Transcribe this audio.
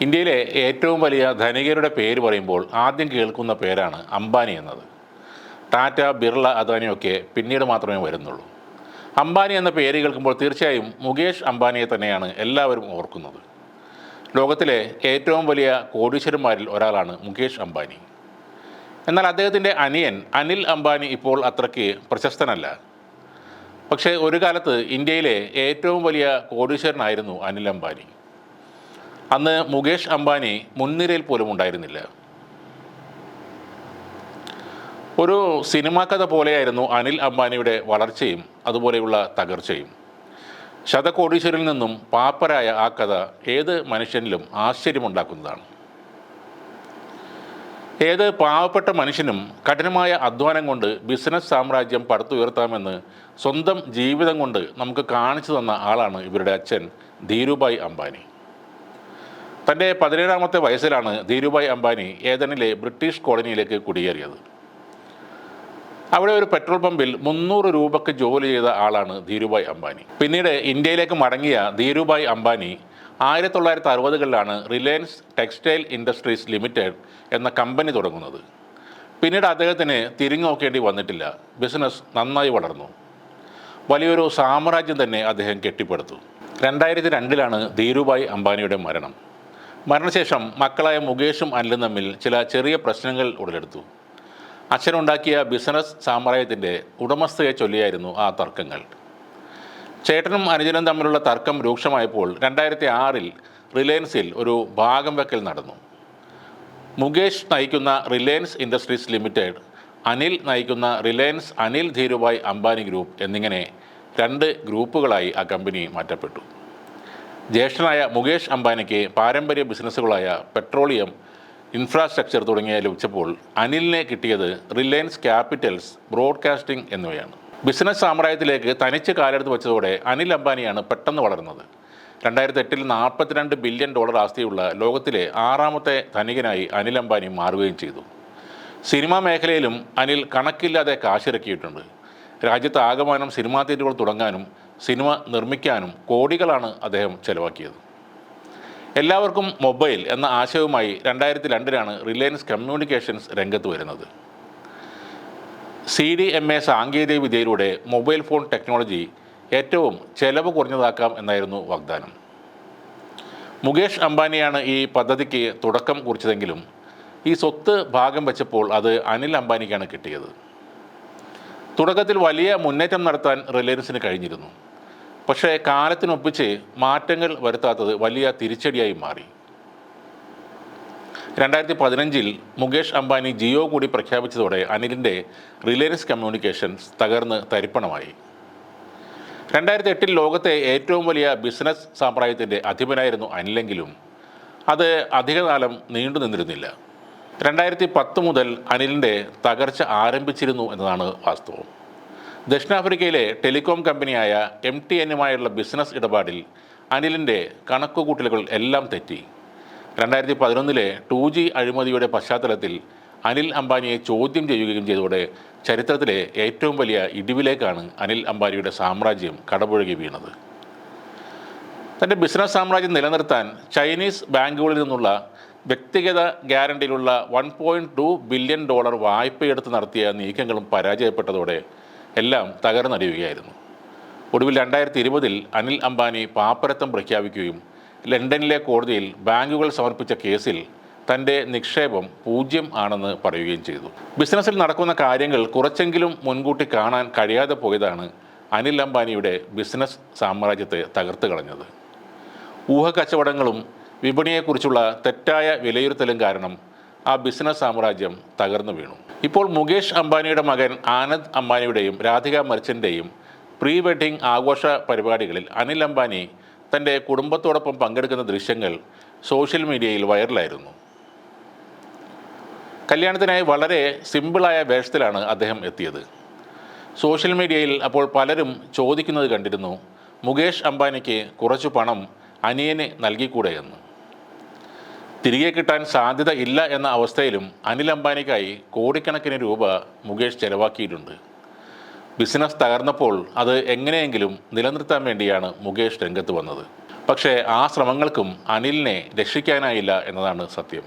ഇന്ത്യയിലെ ഏറ്റവും വലിയ ധനികരുടെ പേര് പറയുമ്പോൾ ആദ്യം കേൾക്കുന്ന പേരാണ് അംബാനി എന്നത്. ടാറ്റ ബിർള അദാനിയൊക്കെ പിന്നീട് മാത്രമേ വരുന്നുള്ളൂ. അംബാനി എന്ന പേര് കേൾക്കുമ്പോൾ തീർച്ചയായും മുകേഷ് അംബാനിയെ തന്നെയാണ് എല്ലാവരും ഓർക്കുന്നത്. ലോകത്തിലെ ഏറ്റവും വലിയ കോടീശ്വരന്മാരിൽ ഒരാളാണ് മുകേഷ് അംബാനി. എന്നാൽ അദ്ദേഹത്തിന്റെ അനിയൻ അനിൽ അംബാനി ഇപ്പോൾ അത്രയ്ക്ക് പ്രശസ്തനല്ല. പക്ഷേ ഒരു കാലത്ത് ഇന്ത്യയിലെ ഏറ്റവും വലിയ കോടീശ്വരനായിരുന്നു അനിൽ അംബാനി. അന്ന് മുകേഷ് അംബാനി മുൻനിരയിൽ പോലും ഉണ്ടായിരുന്നില്ല. ഒരു സിനിമാ കഥ പോലെയായിരുന്നു അനിൽ അംബാനിയുടെ വളർച്ചയും അതുപോലെയുള്ള തകർച്ചയും. ശതകോടീശ്വരിൽ നിന്നും പാപ്പരായ ആ കഥ ഏത് മനുഷ്യനിലും ആശ്ചര്യമുണ്ടാക്കുന്നതാണ്. ഏത് പാവപ്പെട്ട മനുഷ്യനും കഠിനമായ അധ്വാനം കൊണ്ട് ബിസിനസ് സാമ്രാജ്യം പടുത്തുയർത്താമെന്ന് സ്വന്തം ജീവിതം കൊണ്ട് നമുക്ക് കാണിച്ചു തന്ന ആളാണ് ഇവരുടെ അച്ഛൻ ധീരുഭായ് അംബാനി. തന്റെ പതിനേഴാമത്തെ വയസ്സിലാണ് ധീരുഭായ് അംബാനി ഏതനിലെ ബ്രിട്ടീഷ് കോളനിയിലേക്ക് കുടിയേറിയത്. അവിടെ ഒരു പെട്രോൾ പമ്പിൽ മുന്നൂറ് രൂപയ്ക്ക് ജോലി ചെയ്ത ആളാണ് ധീരുഭായ് അംബാനി. പിന്നീട് ഇന്ത്യയിലേക്ക് മടങ്ങിയ ധീരുഭായ് അംബാനി ആയിരത്തി തൊള്ളായിരത്തി അറുപതുകളിലാണ് റിലയൻസ് ടെക്സ്റ്റൈൽ ഇൻഡസ്ട്രീസ് ലിമിറ്റഡ് എന്ന കമ്പനി തുടങ്ങുന്നത്. പിന്നീട് അദ്ദേഹത്തിന് തിരിഞ്ഞു നോക്കേണ്ടി വന്നിട്ടില്ല. ബിസിനസ് നന്നായി വളർന്നു. വലിയൊരു സാമ്രാജ്യം തന്നെ അദ്ദേഹം കെട്ടിപ്പടുത്തു. രണ്ടായിരത്തി രണ്ടിലാണ് ധീരുഭായ് അംബാനിയുടെ മരണം. മരണശേഷം മക്കളായ മുകേഷും അനിലും തമ്മിൽ ചില ചെറിയ പ്രശ്നങ്ങൾ ഉടലെടുത്തു. അച്ഛനുണ്ടാക്കിയ ബിസിനസ് സാമ്രാജ്യത്തിന്റെ ഉടമസ്ഥയെ ചൊല്ലിയായിരുന്നു ആ തർക്കങ്ങൾ. ചേട്ടനും അനുജനും തമ്മിലുള്ള തർക്കം രൂക്ഷമായപ്പോൾ രണ്ടായിരത്തി ആറിൽ റിലയൻസിൽ ഒരു ഭാഗം വെക്കൽ നടന്നു. മുകേഷ് നയിക്കുന്ന റിലയൻസ് ഇൻഡസ്ട്രീസ് ലിമിറ്റഡ് അനിൽ നയിക്കുന്ന റിലയൻസ് അനിൽ ധീരുഭായ് അംബാനി ഗ്രൂപ്പ് എന്നിങ്ങനെ രണ്ട് ഗ്രൂപ്പുകളായി ആ കമ്പനി മാറ്റപ്പെട്ടു. ജ്യേഷ്ഠനായ മുകേഷ് അംബാനിക്ക് പാരമ്പര്യ ബിസിനസ്സുകളായ പെട്രോളിയം ഇൻഫ്രാസ്ട്രക്ചർ തുടങ്ങിയ ലഭിച്ചപ്പോൾ അനിലിനെ കിട്ടിയത് റിലയൻസ് ക്യാപിറ്റൽസ് ബ്രോഡ്കാസ്റ്റിംഗ് എന്നിവയാണ്. ബിസിനസ് സാമ്രാജ്യത്തിലേക്ക് തനിച്ച് കാലെടുത്ത് വെച്ചതോടെ അനിൽ അംബാനിയാണ് പെട്ടെന്ന് വളർന്നത്. രണ്ടായിരത്തി എട്ടിൽ നാൽപ്പത്തിരണ്ട് ബില്യൺ ഡോളർ ആസ്തിയുള്ള ലോകത്തിലെ ആറാമത്തെ ധനികനായി അനിൽ അംബാനി മാറുകയും ചെയ്തു. സിനിമാ മേഖലയിലും അനിൽ കണക്കില്ലാതെ കാശിറക്കിയിട്ടുണ്ട്. രാജ്യത്ത് ആകമാനം സിനിമാ തിയേറ്ററുകൾ തുടങ്ങാനും സിനിമ നിർമ്മിക്കാനും കോടികളാണ് അദ്ദേഹം ചെലവാക്കിയത്. എല്ലാവർക്കും മൊബൈൽ എന്ന ആശയവുമായി രണ്ടായിരത്തി രണ്ടിലാണ് റിലയൻസ് കമ്മ്യൂണിക്കേഷൻസ് രംഗത്ത് വരുന്നത്. സി ഡി എം എ സാങ്കേതിക വിദ്യയിലൂടെ മൊബൈൽ ഫോൺ ടെക്നോളജി ഏറ്റവും ചെലവ് കുറഞ്ഞതാക്കാം എന്നായിരുന്നു വാഗ്ദാനം. മുകേഷ് അംബാനിയാണ് ഈ പദ്ധതിക്ക് തുടക്കം കുറിച്ചതെങ്കിലും ഈ സ്വത്ത് ഭാഗം വെച്ചപ്പോൾ അത് അനിൽ അംബാനിക്കാണ് കിട്ടിയത്. തുടക്കത്തിൽ വലിയ മുന്നേറ്റം നടത്താൻ റിലയൻസിന് കഴിഞ്ഞിരുന്നു. പക്ഷേ കാലത്തിനൊപ്പിച്ച് മാറ്റങ്ങൾ വരുത്താത്തത് വലിയ തിരിച്ചടിയായി മാറി. രണ്ടായിരത്തി പതിനഞ്ചിൽ മുകേഷ് അംബാനി ജിയോ കൂടി പ്രഖ്യാപിച്ചതോടെ അനിലിന്റെ റിലയൻസ് കമ്മ്യൂണിക്കേഷൻസ് തകർന്ന് തരിപ്പണമായി. രണ്ടായിരത്തി എട്ടിൽ ലോകത്തെ ഏറ്റവും വലിയ ബിസിനസ് സാമ്രാജ്യത്തിന്റെ അധിപനായിരുന്നു അനിലെങ്കിലും അത് അധികകാലം നീണ്ടു നിന്നിരുന്നില്ല. രണ്ടായിരത്തി പത്ത് മുതൽ അനിലിന്റെ തകർച്ച ആരംഭിച്ചിരുന്നു എന്നതാണ് വാസ്തവം. ദക്ഷിണാഫ്രിക്കയിലെ ടെലികോം കമ്പനിയായ എം ടി എന്നുമായുള്ള ബിസിനസ് ഇടപാടിൽ അനിലിന്റെ കണക്കുകൂട്ടലുകൾ എല്ലാം തെറ്റി. രണ്ടായിരത്തി പതിനൊന്നിലെ ടു ജി അഴിമതിയുടെ പശ്ചാത്തലത്തിൽ അനിൽ അംബാനിയെ ചോദ്യം ചെയ്യുകയും ചെയ്തതോടെ ചരിത്രത്തിലെ ഏറ്റവും വലിയ ഇടിവിലേക്കാണ് അനിൽ അംബാനിയുടെ സാമ്രാജ്യം കടപുഴകി വീണത്. തന്റെ ബിസിനസ് സാമ്രാജ്യം നിലനിർത്താൻ ചൈനീസ് ബാങ്കുകളിൽ നിന്നുള്ള വ്യക്തിഗത ഗ്യാരണ്ടിയിലുള്ള one point two billion dollar വായ്പയെടുത്ത് നടത്തിയ നീക്കങ്ങളും പരാജയപ്പെട്ടതോടെ എല്ലാം തകർന്നടിയുകയായിരുന്നു ഒടുവിൽ രണ്ടായിരത്തി ഇരുപതിൽ അനിൽ അംബാനി പാപ്പരത്തം പ്രഖ്യാപിക്കുകയും ലണ്ടനിലെ കോടതിയിൽ ബാങ്കുകൾ സമർപ്പിച്ച കേസിൽ തന്റെ നിക്ഷേപം പൂജ്യം ആണെന്ന് പറയുകയും ചെയ്തു. ബിസിനസ്സിൽ നടക്കുന്ന കാര്യങ്ങൾ കുറച്ചെങ്കിലും മുൻകൂട്ടി കാണാൻ കഴിയാതെ പോയതാണ് അനിൽ അംബാനിയുടെ ബിസിനസ് സാമ്രാജ്യത്തെ തകർത്ത് കളഞ്ഞത്. ഊഹക്കച്ചവടങ്ങളും വിപണിയെക്കുറിച്ചുള്ള തെറ്റായ വിലയിരുത്തലും കാരണം ആ ബിസിനസ് സാമ്രാജ്യം തകർന്നു വീണു. ഇപ്പോൾ മുകേഷ് അംബാനിയുടെ മകൻ ആനന്ദ് അംബാനിയുടെയും രാധിക മർച്ചന്റെയും പ്രീ വെഡിങ് ആഘോഷ പരിപാടികളിൽ അനിൽ അംബാനി തന്റെ കുടുംബത്തോടൊപ്പം പങ്കെടുക്കുന്ന ദൃശ്യങ്ങൾ സോഷ്യൽ മീഡിയയിൽ വൈറലായിരുന്നു. കല്യാണത്തിനായി വളരെ സിമ്പിളായ വേഷത്തിലാണ് അദ്ദേഹം എത്തിയത്. സോഷ്യൽ മീഡിയയിൽ അപ്പോൾ പലരും ചോദിക്കുന്നത് കണ്ടിരുന്നു മുകേഷ് അംബാനിക്ക് കുറച്ചു പണം അനിയന് നൽകിക്കൂടെ? എന്ന്. തിരികെ കിട്ടാൻ സാധ്യത ഇല്ല എന്ന അവസ്ഥയിലും അനിൽ അംബാനിക്കായി കോടിക്കണക്കിന് രൂപ മുകേഷ് ചെലവാക്കിയിട്ടുണ്ട്. ബിസിനസ് തകർന്നപ്പോൾ അത് എങ്ങനെയെങ്കിലും നിലനിർത്താൻ വേണ്ടിയാണ് മുകേഷ് രംഗത്ത് വന്നത്. പക്ഷേ ആ ശ്രമങ്ങൾക്കും അനിലിനെ രക്ഷിക്കാനായില്ല എന്നതാണ് സത്യം.